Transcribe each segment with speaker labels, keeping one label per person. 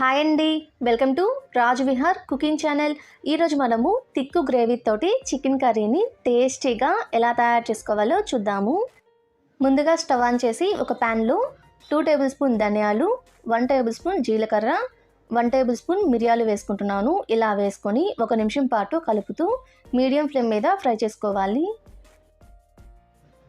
Speaker 1: Hi అండి. Welcome to Raj Vihar cooking channel ఈరోజు మనము తిక్కు గ్రేవీ తోటి చికెన్ కర్రీని టేస్టీగా ఎలా తయారు చేసుకోవాలో చూద్దాము. ముందుగా స్టవ్ ఆన్ చేసి ఒక ప్యాన్లో టూ టేబుల్ స్పూన్ ధనియాలు వన్ టేబుల్ స్పూన్ జీలకర్ర వన్ టేబుల్ స్పూన్ మిరియాలు వేసుకుంటున్నాను. ఇలా వేసుకొని ఒక నిమిషం పాటు కలుపుతూ మీడియం ఫ్లేమ్ మీద ఫ్రై చేసుకోవాలి.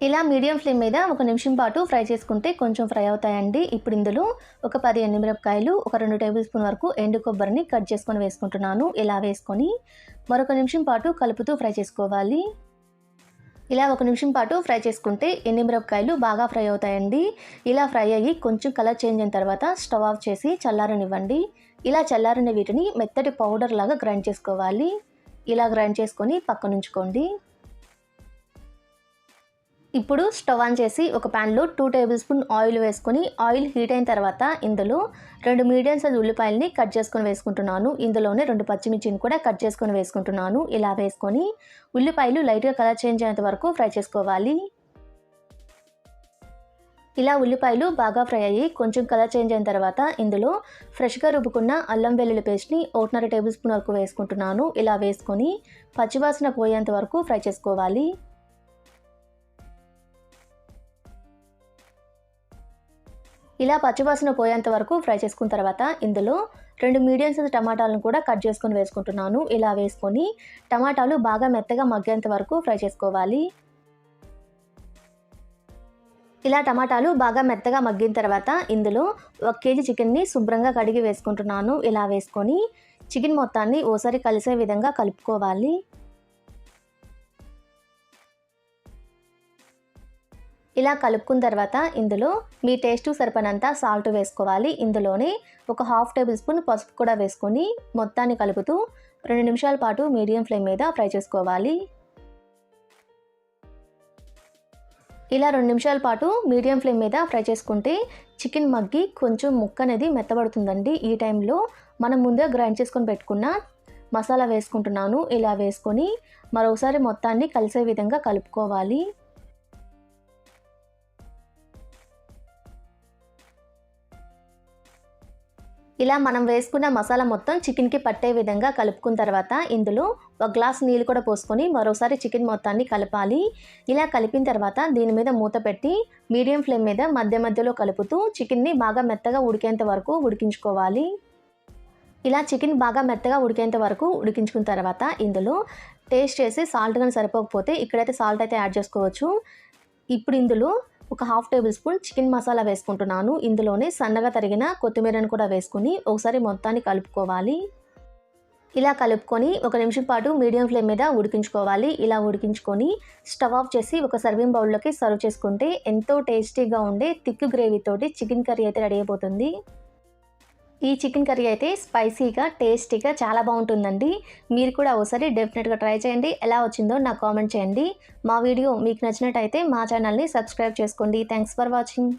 Speaker 1: ఇలా మీడియం ఫ్లేమ్ మీద ఒక నిమిషం పాటు ఫ్రై చేసుకుంటే కొంచెం ఫ్రై అవుతాయండి. ఇప్పుడు ఇందులో ఒక పది ఎండుమిరపకాయలు ఒక రెండు టేబుల్ స్పూన్ వరకు ఎండు కొబ్బరిని కట్ చేసుకొని వేసుకుంటున్నాను. ఇలా వేసుకొని మరొక నిమిషం పాటు కలుపుతూ ఫ్రై చేసుకోవాలి. ఇలా ఒక నిమిషం పాటు ఫ్రై చేసుకుంటే ఎండుమిరపకాయలు బాగా ఫ్రై అవుతాయండి. ఇలా ఫ్రై అయ్యి కొంచెం కలర్ చేంజ్ అయిన తర్వాత స్టవ్ ఆఫ్ చేసి చల్లారనివ్వండి. ఇలా చల్లారిన వీటిని మెత్తటి పౌడర్ లాగా గ్రైండ్ చేసుకోవాలి. ఇలా గ్రైండ్ చేసుకొని పక్కనుంచుకోండి. ఇప్పుడు స్టవ్ ఆన్ చేసి ఒక ప్యాన్లో టూ టేబుల్ స్పూన్ ఆయిల్ వేసుకొని ఆయిల్ హీట్ అయిన తర్వాత ఇందులో రెండు మీడియం సైజ్ ఉల్లిపాయలని కట్ చేసుకొని వేసుకుంటున్నాను. ఇందులోనే రెండు పచ్చిమిర్చిని కూడా కట్ చేసుకొని వేసుకుంటున్నాను. ఇలా వేసుకొని ఉల్లిపాయలు లైట్గా కలర్ చేంజ్ అయ్యేంత వరకు ఫ్రై చేసుకోవాలి. ఇలా ఉల్లిపాయలు బాగా ఫ్రై అయ్యి కొంచెం కలర్ చేంజ్ అయిన తర్వాత ఇందులో ఫ్రెష్గా రుబ్బుకున్న అల్లం వెల్లుల్లి పేస్ట్ని ఒకటిన్నర టేబుల్ స్పూన్ వరకు వేసుకుంటున్నాను. ఇలా వేసుకొని పచ్చివాసన పోయేంత వరకు ఫ్రై చేసుకోవాలి. ఇలా పచ్చివాసన పోయేంత వరకు ఫ్రై చేసుకున్న తర్వాత ఇందులో రెండు మీడియం సైజ్ టమాటాలను కూడా కట్ చేసుకొని వేసుకుంటున్నాను. ఇలా వేసుకొని టమాటాలు బాగా మెత్తగా మగ్గేంత వరకు ఫ్రై చేసుకోవాలి. ఇలా టమాటాలు బాగా మెత్తగా మగ్గిన తర్వాత ఇందులో ఒక కేజీ చికెన్ని శుభ్రంగా కడిగి వేసుకుంటున్నాను. ఇలా వేసుకొని చికెన్ మొత్తాన్ని ఓసారి కలిసే విధంగా కలుపుకోవాలి. ఇలా కలుపుకున్న తర్వాత ఇందులో మీ టేస్ట్ సరిపడినంత సాల్ట్ వేసుకోవాలి. ఇందులోనే ఒక హాఫ్ టేబుల్ స్పూన్ పసుపు కూడా వేసుకొని మొత్తాన్ని కలుపుతూ రెండు నిమిషాల పాటు మీడియం ఫ్లేమ్ మీద ఫ్రై చేసుకోవాలి. ఇలా రెండు నిమిషాల పాటు మీడియం ఫ్లేమ్ మీద ఫ్రై చేసుకుంటే చికెన్ మగ్గి కొంచెం ముక్క అనేది మెత్తబడుతుందండి. ఈ టైంలో మనం ముందే గ్రైండ్ చేసుకొని పెట్టుకున్న మసాలా వేసుకుంటున్నాను. ఇలా వేసుకొని మరోసారి మొత్తాన్ని కలిసే విధంగా కలుపుకోవాలి. ఇలా మనం వేసుకున్న మసాలా మొత్తం చికెన్కి పట్టే విధంగా కలుపుకున్న తర్వాత ఇందులో ఒక గ్లాస్ నీళ్ళు కూడా పోసుకొని మరోసారి చికెన్ మొత్తాన్ని కలపాలి. ఇలా కలిపిన తర్వాత దీని మీద మూత పెట్టి మీడియం ఫ్లేమ్ మీద మధ్య మధ్యలో కలుపుతూ చికెన్ని బాగా మెత్తగా ఉడికేంత వరకు ఉడికించుకోవాలి. ఇలా చికెన్ బాగా మెత్తగా ఉడికేంత వరకు ఉడికించుకున్న తర్వాత ఇందులో టేస్ట్ చేసి సాల్ట్ కానీ సరిపోకపోతే ఇక్కడైతే సాల్ట్ అయితే యాడ్ చేసుకోవచ్చు. ఇప్పుడు ఇందులో ఒక half tablespoon chicken masala వేసుకుంటున్నాను. ఇందులోనే సన్నగా తరిగిన కొత్తిమీరను కూడా వేసుకుని ఒకసారి మొత్తాన్ని కలుపుకోవాలి. ఇలా కలుపుకొని ఒక నిమిషం పాటు మీడియం ఫ్లేమ్ మీద ఉడికించుకోవాలి. ఇలా ఉడికించుకొని స్టవ్ ఆఫ్ చేసి ఒక సర్వింగ్ బౌల్లోకి సర్వ్ చేసుకుంటే ఎంతో టేస్టీగా ఉండే థిక్ గ్రేవీతోటి చికెన్ కర్రీ అయితే రెడీ అయిపోతుంది. ఈ చికెన్ కర్రీ అయితే స్పైసీగా టేస్టీగా చాలా బాగుంటుందండి. మీరు కూడా ఒకసారి డెఫినెట్గా ట్రై చేయండి. ఎలా వచ్చిందో నాకు కామెంట్ చేయండి. మా వీడియో మీకు నచ్చినట్టయితే మా ఛానల్ని సబ్స్క్రైబ్ చేసుకోండి. Thanks for watching.